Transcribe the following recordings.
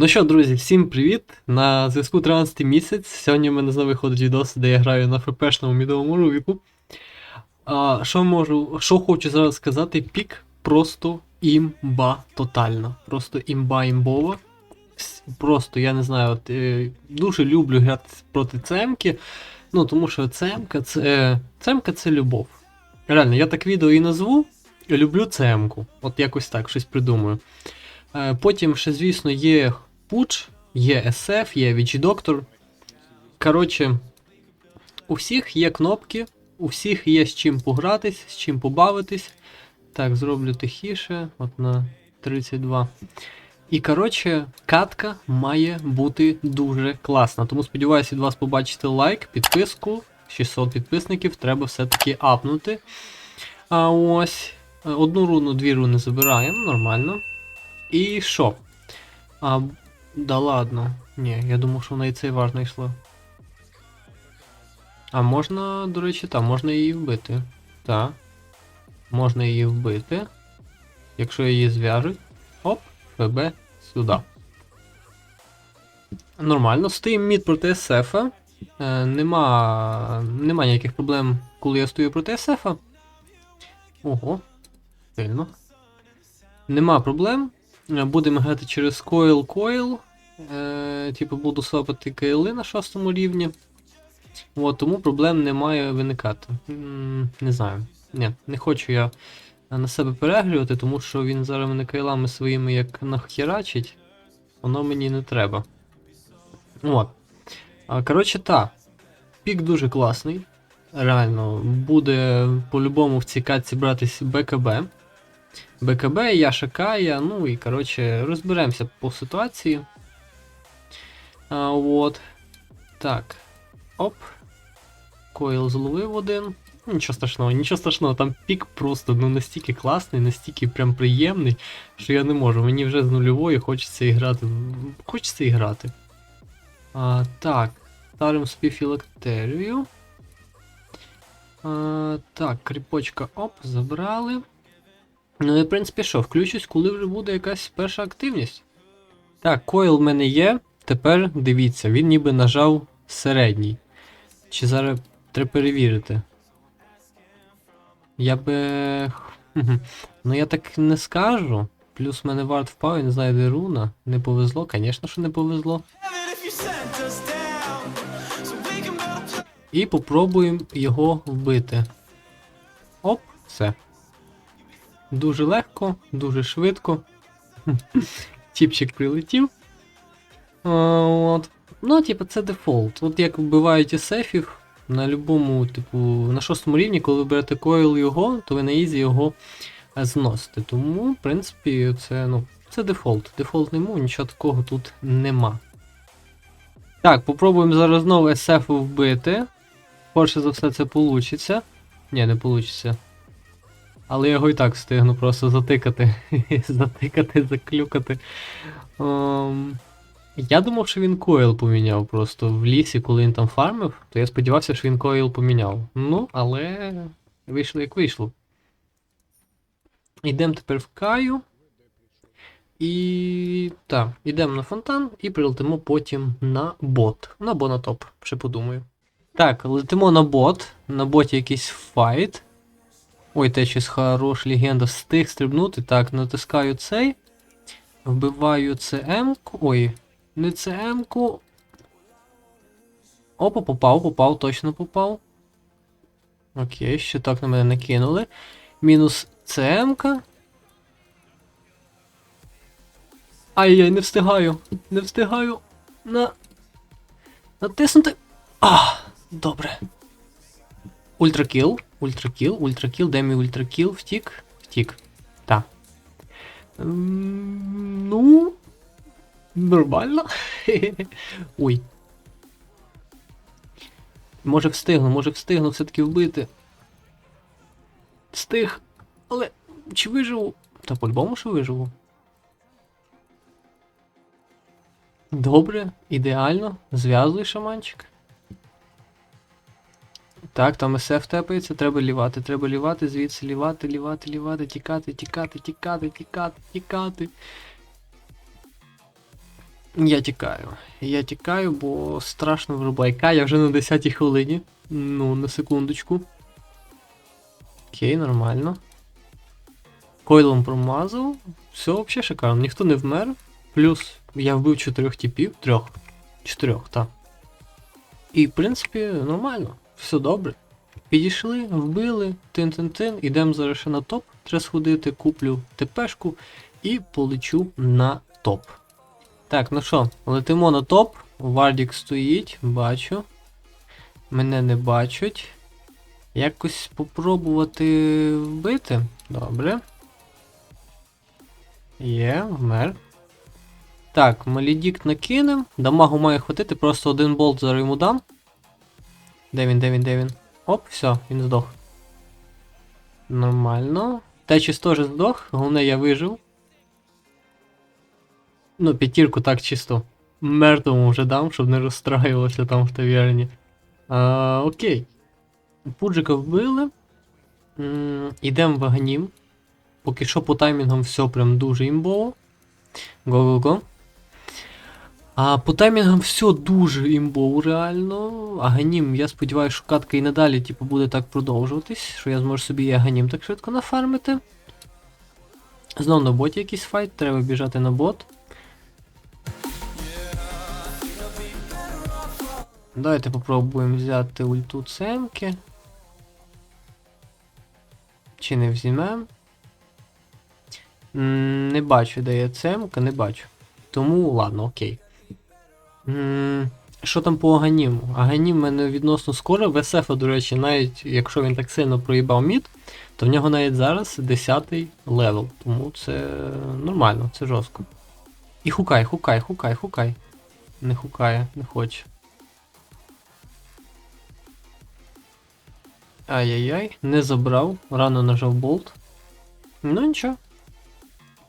Ну що, друзі, всім привіт! На зв'язку 13 місяць. Сьогодні в мене знову виходить відос, де я граю на ФПшному мідовому рубіку. А, що можу, що хочу зараз сказати, пік просто імба тотальна. Просто імба імбова. Просто, я не знаю, от, е, дуже люблю грати проти цемки. Ну, тому що цемка це. Цемка це любов. Реально, я так відео і назву. Люблю цемку. От якось так, щось придумаю. Е, Потім ще, звісно, є Пуч, є SF, є VG-доктор. Коротше, у всіх є кнопки, у всіх є з чим погратись, з чим побавитись. Так, зроблю тихіше, от на 32. І коротше, катка має бути дуже класна. Тому сподіваюся від вас побачити лайк, підписку. 600 підписників треба все-таки апнути. А ось. Одну руну, дві руни забираємо, нормально. І що? А, да ладно. Ні, я думав, що в неї це важно йшло. А можна, до речі, так, можна її вбити. Так. Можна її вбити. Якщо її зв'яжуть. Оп, ФБ сюди. Нормально. Стоїм мід проти СФ. Е, нема, нема ніяких проблем, коли я стою проти СФ. Ого. Сильно. Нема проблем. Е, Будемо грати через Coil Coil. Е, типу буду свапати кейли на шостому рівні. От, тому проблем не має виникати. Не знаю. Ні, не хочу я на себе переглювати, тому що він зараз мене кейлами своїми як нахерачить. Воно мені не треба. От. Коротше, так. Пік дуже класний. Реально, буде по-любому в цій катці братись БКБ. БКБ, Яша Кая, ну і коротше, розберемося по ситуації. А, от. Так. Оп. Койл зловив один. Нічого страшного, нічого страшного, там пік просто ну, настільки класний, настільки прям приємний, що я не можу. Мені вже з нульової хочеться і грати. в- Хочеться і грати. А, так. Ставимо собі філактерію. А, так, кріпочка оп, забрали. Ну і в принципі що, включусь, коли вже буде якась перша активність. Так, койл в мене є. Тепер дивіться, він ніби нажав середній. Чи зараз треба перевірити? Я би. Ну я так не скажу. Плюс в мене варт впав, я не знаю, де руна. Не повезло, звісно, що не повезло. І попробуємо його вбити. Оп, все. Дуже легко, дуже швидко. Тіпчик прилетів. От. Ну, типу, це дефолт. От як вбивають ісефів на любому, типу, на шостому рівні, коли ви берете койл його, то ви на ізі його е, зносите. Тому, в принципі, це, ну, це дефолт. Дефолтний мов, нічого такого тут нема. Так, попробуємо зараз знову SF вбити. Перше за все це получиться. Ні, не получиться. Але я його і так встигну просто затикати. затикати, заклюкати. Ем, я думав, що він койл поміняв просто в лісі, коли він там фармив, то я сподівався, що він койл поміняв. Ну, але вийшло як вийшло. Йдемо тепер в Каю. І. Так, йдемо на фонтан і прилетимо потім на бот. На бо на топ, ще подумаю. Так, летимо на бот. На боті якийсь файт. Ой, те щось хорош, легенда встиг стрибнути. Так, натискаю цей. Вбиваю ЦМ-ку. Ой, не ЦМ-ку. Опа, попав, попав, точно попав. Окей, ще так на мене накинули. Мінус ЦМ-ка. Ай-яй, не встигаю. Не встигаю. На. Натиснути. А, добре. Ультракіл, ультракіл, ультракіл, де мій ультракіл? Втік? Втік. Та. Ну. Нормально. Ой. Може встигну, може встигну все-таки вбити. Встиг. Але чи виживу? Та по-любому, що виживу. Добре, ідеально. Зв'язуй шаманчик. Так, там СФ тепається, треба лівати, треба лівати, звідси лівати, лівати, лівати, тікати, тікати, тікати, тікати, тікати. Я тікаю. Я тікаю, бо страшно врубайка. Я вже на 10 хвилині. Ну, на секундочку. Окей, нормально. Койлом промазав. Все взагалі шикарно. Ніхто не вмер. Плюс я вбив чотирьох типів. Трьох. Чотирьох, так. І, в принципі, нормально. Все добре. Підійшли, вбили, тин-тин-тин, ідемо зараз ще на топ. Треба сходити, куплю ТПшку і полечу на топ. Так, ну що, летимо на топ. Вардік стоїть, бачу. Мене не бачать. Якось попробувати вбити. Добре. Є, вмер. Так, Малідік накинем. Дамагу має хватити, просто один болт зараз йому дам. Де він, де він, де він? Оп, все, він здох. Нормально. Течіс теж здох, головне я вижив. Ну, п'ятірку так чисто. Мертвому вже дам, щоб не розстраювалося там в таверні. А, окей. Пуджика вбили. Ідемо в Аганім. Поки що по таймінгам все прям дуже імбово. Го-го-го. А по таймінгам все дуже імбово, реально. Аганім, я сподіваюся, що катка і надалі типу, буде так продовжуватись, що я зможу собі і Аганім так швидко нафармити. Знов на боті якийсь файт, треба біжати на бот. Давайте попробуємо взяти ульту цемки. Чи не взімем? Не бачу, де є цемка, не бачу. Тому ладно, окей. Що там по Аганіму? Аганім мене відносно скоро. В СФ, до речі, навіть якщо він так сильно проїбав мід, то в нього навіть зараз 10 левел. Тому це нормально, це жорстко. І хукай, хукай, хукай, хукай. Не хукає, не хоче. Ай-яй-яй, не забрав, рано нажав болт. Ну нічого.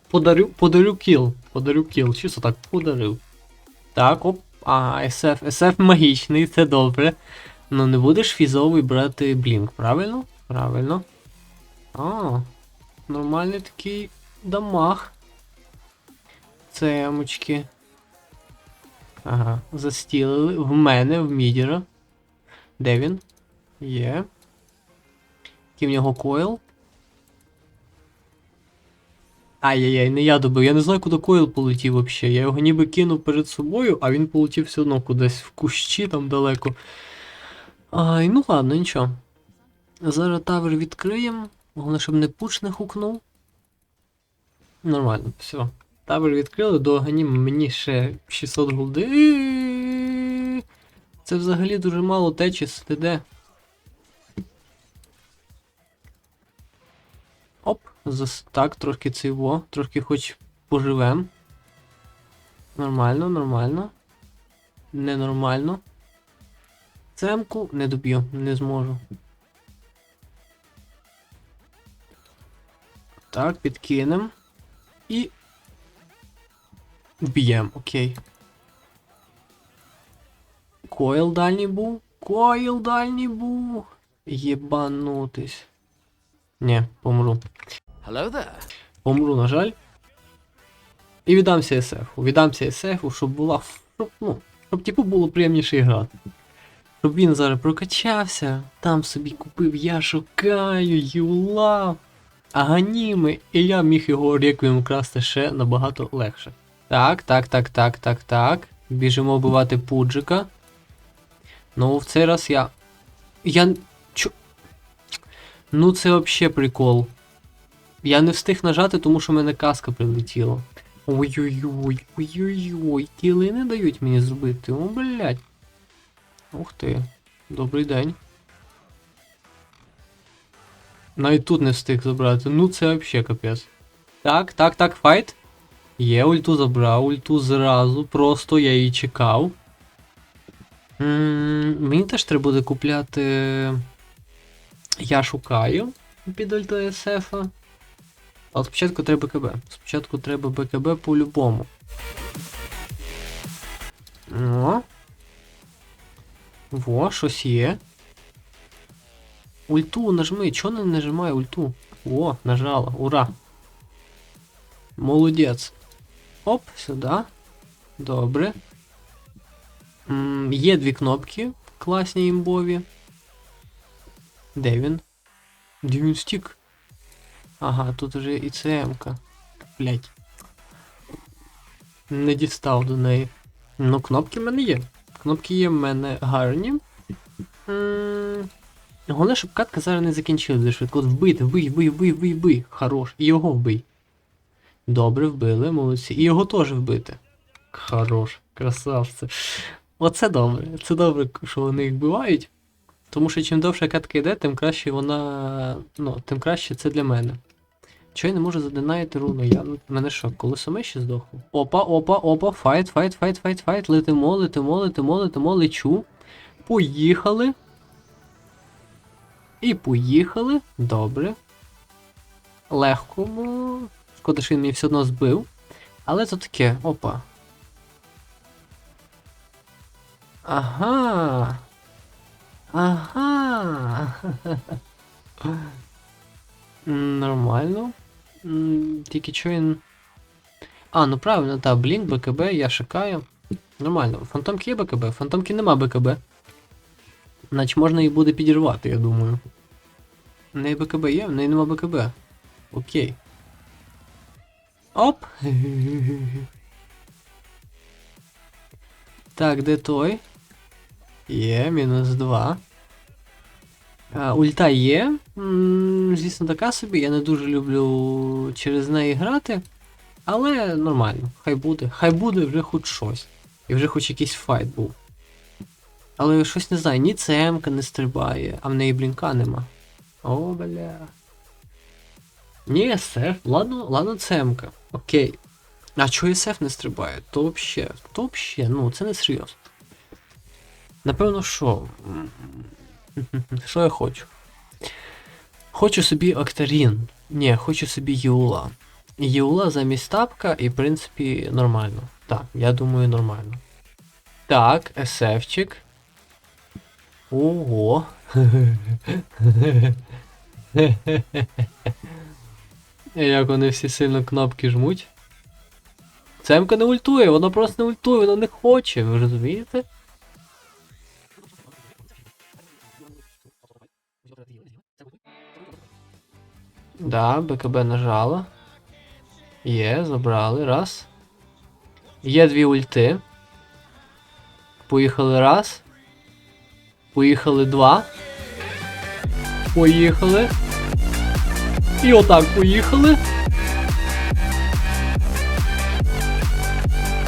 Подарю, подарю кіл. Подарю кіл. Чисто так подарив. Так, оп. А, SF. SF магічний, це добре. Ну не будеш фізовий брати блінк, правильно? Правильно. А, нормальний такий дамаг. Цемочки. Ага, застілили. В мене, в мідіра. Де він? Є. Який в нього койл? Ай-яй-яй, не я добив. Я не знаю, куди койл полетів взагалі. Я його ніби кинув перед собою, а він полетів все одно кудись в кущі там далеко. Ай, ну ладно, нічого. Зараз тавер відкриємо. Головне, щоб не пуч не хукнув. Нормально, все. Тавер відкрили, до Аганіма мені ще 600 голди. Це взагалі дуже мало течіс, ти так, трошки цейво, трошки хоч поживем. Нормально, нормально. Ненормально. Цемку не доб'ю, не зможу. Так, підкинем. І. Вб'єм, окей. Койл дальній був. Койл дальній був. Єбанутись. Ні, помру. Hello there. Помру, на жаль. І віддамся SF. Віддамся SF, щоб була. Щоб, ну, щоб типу було приємніше грати. Щоб він зараз прокачався, там собі купив я шукаю, юла, аганіми, і я міг його реквієм красти ще набагато легше. Так, так, так, так, так, так. Біжимо вбивати пуджика. Ну, в цей раз я. Я. Чо... Ну це вообще прикол. Я не встиг нажати, тому що в мене каска прилетіла. Ой-ой-ой, ой-ой-ой, кіли не дають мені зробити. О, блядь. Ух ти. Добрий день. Навіть тут не встиг забрати. Ну це вообще капець. Так, так, так, файт. Є, ульту забрав, ульту зразу, просто я її чекав. м мені теж треба буде купляти. Я шукаю під ульту SF. Але спочатку треба БКБ. Спочатку треба БКБ по-любому. О. Во, щось є. Ульту нажми. Чого не нажимає ульту? О, нажала. Ура. Молодець. Оп, сюди. Добре. М, є дві кнопки, класні імбові. Де він? Де він стік? Ага, тут уже і ЦМ-ка. Блять. Не дістав до неї. Ну, кнопки в мене є. Кнопки є в мене гарні. М, Головне, щоб катка зараз не закінчилася швидко. От вбити, вбий, вбий, вбий, вбий, вбий. Хорош. І його вбий. Добре, вбили, молодці. І його теж вбити. Хорош, красавце. Оце добре. Це добре, що вони їх вбивають. Тому що чим довше катка йде, тим краще вона. Ну, тим краще це для мене. Чого я не можу задинати руну? Я мене що, колесо миші здохло? Опа, опа, опа, файт, файт, файт, файт, файт. Летимо, летимо, летимо, летимо, лечу. Поїхали. І поїхали. Добре. Легко, бо. Шкода, що він мені все одно збив. Але це таке, опа. Ага. Ага. Нормально. Тільки що він. А, ну правильно, так, Блінк, БКБ, я шукаю. Нормально. Фантомки є БКБ, фантомки нема БКБ. Значить можна її буде підірвати, я думаю. В неї БКБ є, в неї нема БКБ. Окей. Оп! Так, де той? Є, мінус 2. А, ульта є. Звісно, така собі. Я не дуже люблю через неї грати. Але нормально, хай буде. Хай буде вже хоч щось. І вже хоч якийсь файт був. Але щось не знаю, ні ЦМ не стрибає, а в неї блінка нема. О, бля. Ні, СФ, ладно, ладно, ЦМ-ка. Окей. А чого СФ не стрибає? То вообще, то вообще, ну це не серйозно. Напевно, що. Що я хочу? Хочу собі Октарін. Ні, хочу собі Юла. Юла замість тапка і, в принципі, нормально. Так, я думаю, нормально. Так, СФчик. Ого. Як вони всі сильно кнопки жмуть. Цемка не ультує, вона просто не ультує, вона не хоче, ви розумієте? Да, БКБ нажала. Є, забрали. Раз. Є дві ульти. Поїхали раз. Поїхали два. Поїхали. І отак поїхали.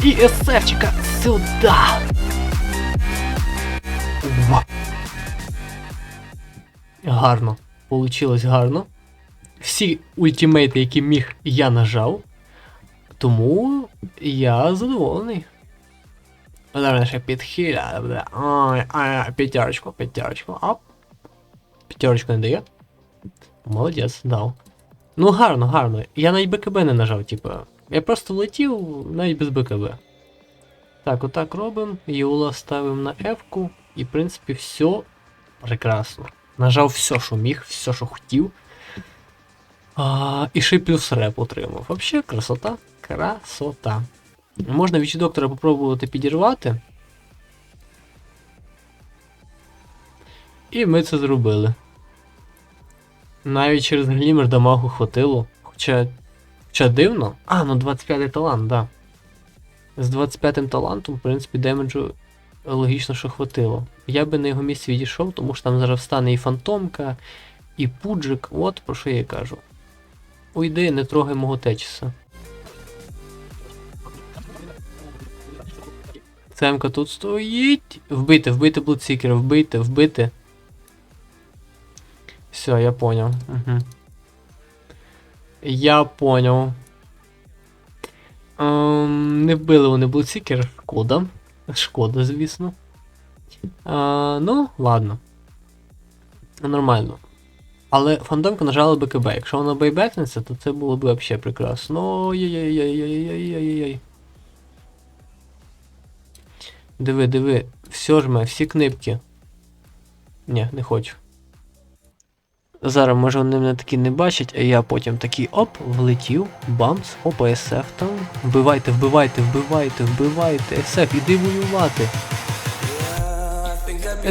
І СФчика сюди. Гарно. Получилось гарно. Всі ультимейти, які міг, я нажав. Тому я задоволений. Зараз ще підхиля. Ай, ай, п'ятерочку, п'ятерочку. Оп. П'ятерочку не дає. Молодець, дав. Ну гарно, гарно. Я навіть БКБ не нажав, типу. Я просто влетів навіть без БКБ. Так, отак робимо. Юла ставимо на F-ку. І в принципі все прекрасно. Нажав все, що міг, все, що хотів. А, і ще плюс реп отримав. Вообще, красота. Красота. Можна від доктора попробувати підірвати. І ми це зробили. Навіть через глімер дамагу хватило. Хоча. Хоча дивно. А, ну 25 талант, да. З 25-м талантом, в принципі, демеджу логічно, що хватило. Я би на його місці відійшов, тому що там зараз встане і фантомка, і пуджик. От про що я і кажу. Уйди, не трогай мого течіса. Цемка тут стоїть. Вбити, вбити блудсікера, вбити, вбити. Все, я понял. Угу. Я понял. Ем, не вбили вони блудсікер. Шкода. Шкода, звісно. А, ну, ладно. Нормально. Але фантомка нажала БКБ. Якщо вона бейбекнеться, то це було б взагалі прекрасно. Ой-ой-ой-ой-ой-ой-ой-ой. Диви, диви. Все жме, всі книпки. Ні, не хочу. Зараз, може, вони мене такі не бачать, а я потім такий оп, влетів, бамс, опа, СФ там. Вбивайте, вбивайте, вбивайте, вбивайте. СФ, іди воювати.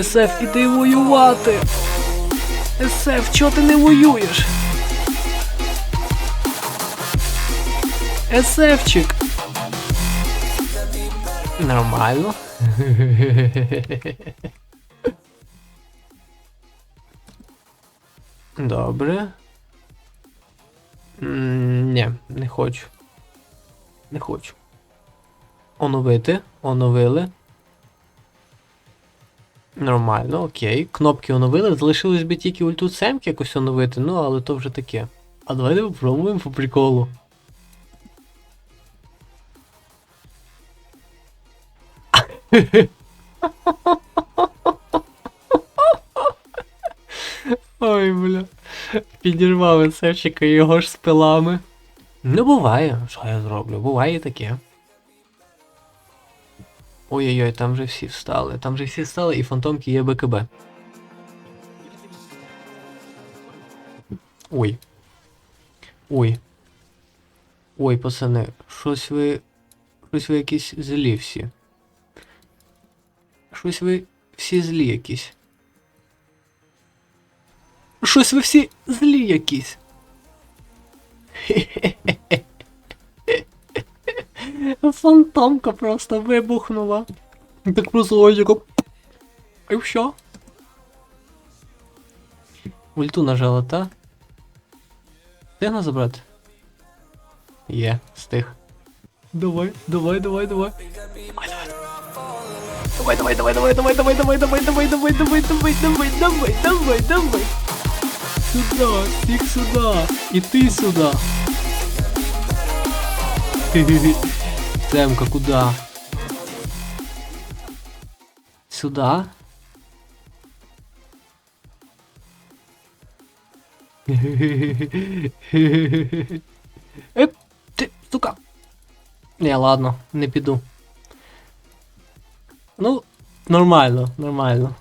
СФ, іди воювати. СФ, чого ти не воюєш? СФчик. Нормально. Добре. Ні, не хочу. Не хочу. Оновити. Оновили. Нормально, окей. Кнопки оновили. Залишилось би тільки ульту семки якось оновити, ну але то вже таке. А давайте попробуємо по приколу. Ой, бля. Підірвали Севчика його ж з пилами. Ну, буває, що я зроблю, буває таке. Ой-ой-ой, там же всі встали. Там же всі встали і фантомки є БКБ. Ой. Ой. Ой, пацани, щось ви. Щось ви якісь злі всі. Щось ви всі злі якісь. Щось ви всі злі якісь. Фантомка просто вибухнула. Так просто озеро. І що? Ульту нажала, та? Встигна забрати? Є, встиг. Давай, давай, давай, давай. Давай, давай, давай, давай, давай, давай, давай, давай, давай, давай, давай, давай, давай, давай, давай, давай. Сюда, всіх сюда. І ти сюда. Семка, куда? Сюда. Еп, ти, сука. Не, ладно, не піду. Ну, нормально, нормально.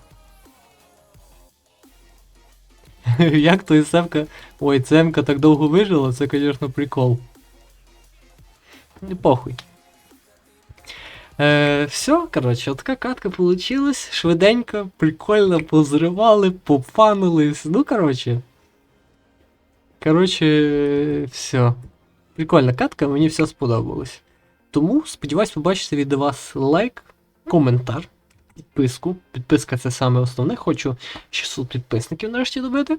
Як той Семка. Ой, Цемка так довго вижила, це, звісно, прикол. Не похуй. Е, все, коротше, от така катка получилась. Швиденько, прикольно, позривали, попфанились. Ну, коротше. Коротше, все. Прикольна катка, мені все сподобалось. Тому сподіваюсь побачити від вас лайк, коментар, підписку. Підписка це саме основне. Хочу 600 підписників нарешті добити.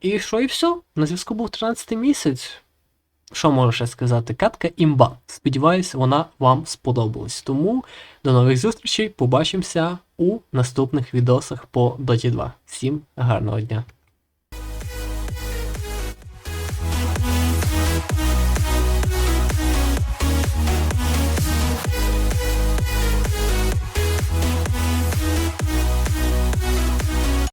І що, і все. На зв'язку був 13 місяць. Що можу ще сказати? Катка імба. Сподіваюсь, вона вам сподобалась. Тому до нових зустрічей. Побачимося у наступних відосах по Доті 2. Всім гарного дня!